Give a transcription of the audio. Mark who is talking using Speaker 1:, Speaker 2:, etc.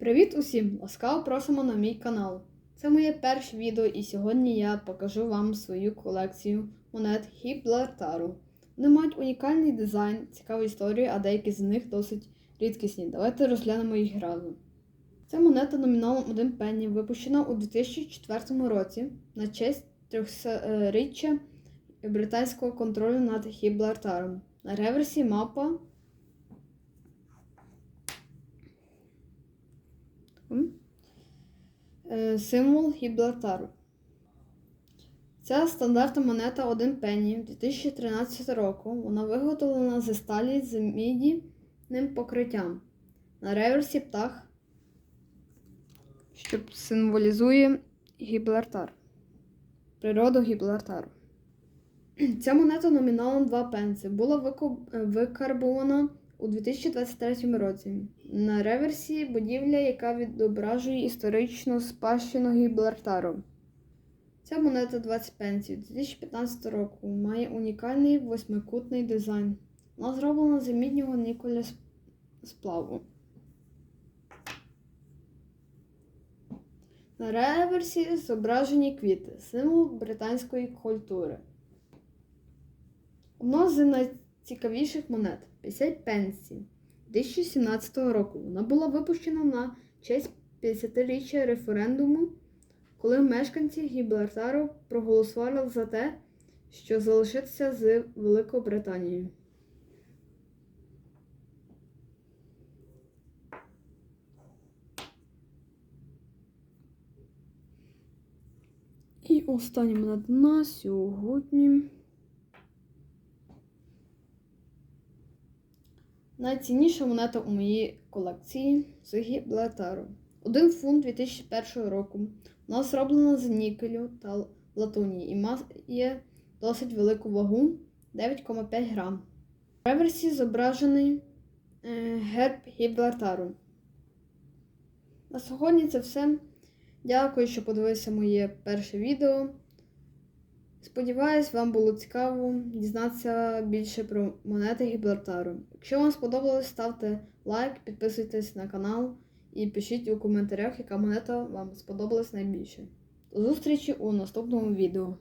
Speaker 1: Привіт усім! Ласкаво просимо на мій канал. Це моє перше відео, і сьогодні я покажу вам свою колекцію монет Гіблартару. Вони мають унікальний дизайн, цікаву історію, а деякі з них досить рідкісні. Давайте розглянемо їх разом. Це монета номіналом 1 пенні, випущена у 2004 році на честь 300-річчя британського контролю над Гіблартаром. На реверсі мапа Символ Гіблартару. Ця стандартна монета 1 пенні 2013 року. Вона виготовлена зі сталі з мідіним покриттям. На реверсі птах, що символізує Гіблартар. Природу Гіблартару. Ця монета номіналом 2 пенси була викарбована у 2023 році. На реверсі будівля, яка відображує історичну спадщину Гіблартару. Ця монета 20 пенсів 2015 року має унікальний восьмикутний дизайн. Вона зроблена з міднього ніколя сплаву. На реверсі зображені квіти, символ британської культури. Одна з найцікавіших монет 50 пенсій 2017 року. Вона була випущена на честь 50-річчя референдуму, коли мешканці Гіблартару проголосували за те, що залишитися з Великою Британією. І остання монета на сьогодні. Найцінніша монета у моїй колекції з Гіблартару. Один фунт 2001 року. Вона зроблена з нікелю та латунії і має досить велику вагу 9,5 грам. В реверсі зображений е, герб Гіблартару. На сьогодні це все. Дякую, що подивилися моє перше відео. Сподіваюсь, вам було цікаво дізнатися більше про монети Гіблартару. Якщо вам сподобалось, ставте лайк, підписуйтесь на канал і пишіть у коментарях, яка монета вам сподобалась найбільше. До зустрічі у наступному відео.